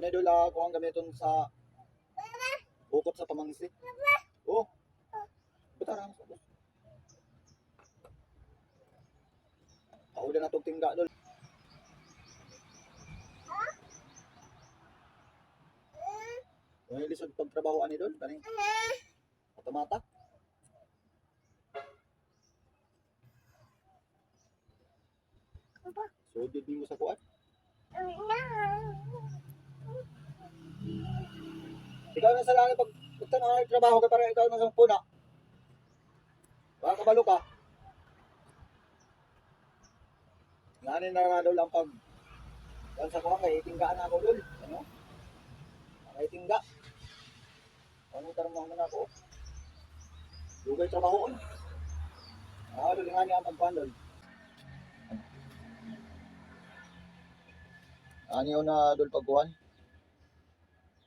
Ano idol ako ang gamiton sa ukot sa pamangsi. Oh. Butara mo. Ako din natong tingga dol. Ano lisod pagtrabaho ani dol? Kaning automata. So, di mo sa kuan. Ikaw na sa langit pag pag na trabaho ka para ikaw na sa puna. Baka kabalo ka. Ngani na nga daw lang pag yan sa kuha kay itinggaan ako dul. Ano? Kay itingga. Ano tarong na ako? Dugay trabaho on. Ah, dul nga niya ang pagkuhan dul. Ani na dul pagkuhan?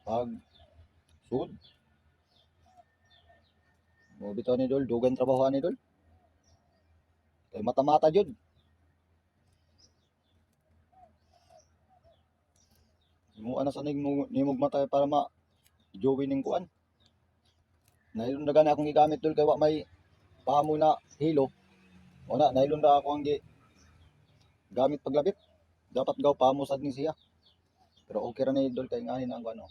Pag sud. Mo bitaw ni dul dugan trabaho ni dul. Kay mata-mata jud. Mo ana sa ning nimog mata para ma jowi ning kuan. Nailon na akong gigamit dul kay wa may pamo na hilo. Una, nailon na ako ang gamit paglabit. Dapat gaw pamo sad ni siya. Pero okay ra na dul kay ngahin ang ano.